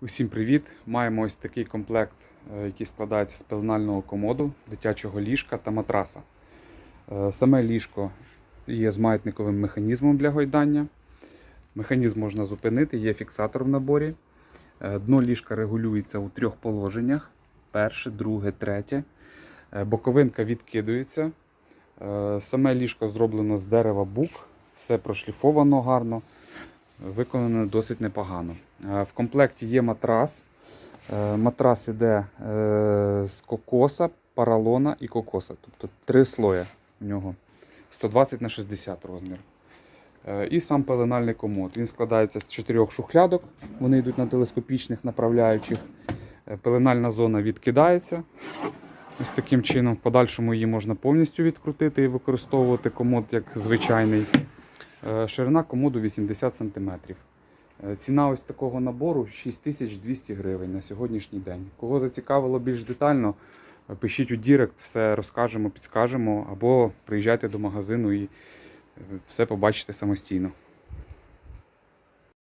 Усім привіт! Маємо ось такий комплект, е, який складається з пеленального комоду, дитячого ліжка та матраса. Е, Саме ліжко є з маятниковим механізмом для гойдання. Механізм можна зупинити, є фіксатор в наборі. Е, Дно ліжка регулюється у трьох положеннях: перше, друге, третє. Боковинка відкидується. Саме ліжко зроблено з дерева бук, все прошліфовано гарно виконано досить непогано. Е, В комплекті є матрас. Е, Матрас іде е, з кокоса, паралона і кокоса. Тобто три слої в нього 120 на 60 розмір. І сам пеленальний комод. Він складається з чотирьох шухлядок. Вони йдуть на телескопічних направляючих. Пеленальна зона відкидається. Ось таким чином, в подальшому її можна повністю відкрутити і використовувати комод як звичайний. Е, Ширина комоду 80 см. Ціна ось такого набору 6200 гривень на сьогоднішній день. Кого зацікавило більш детально, е, пишіть у Дірект, все розкажемо, підскажемо, або приїжджайте до магазину і е, все побачите самостійно.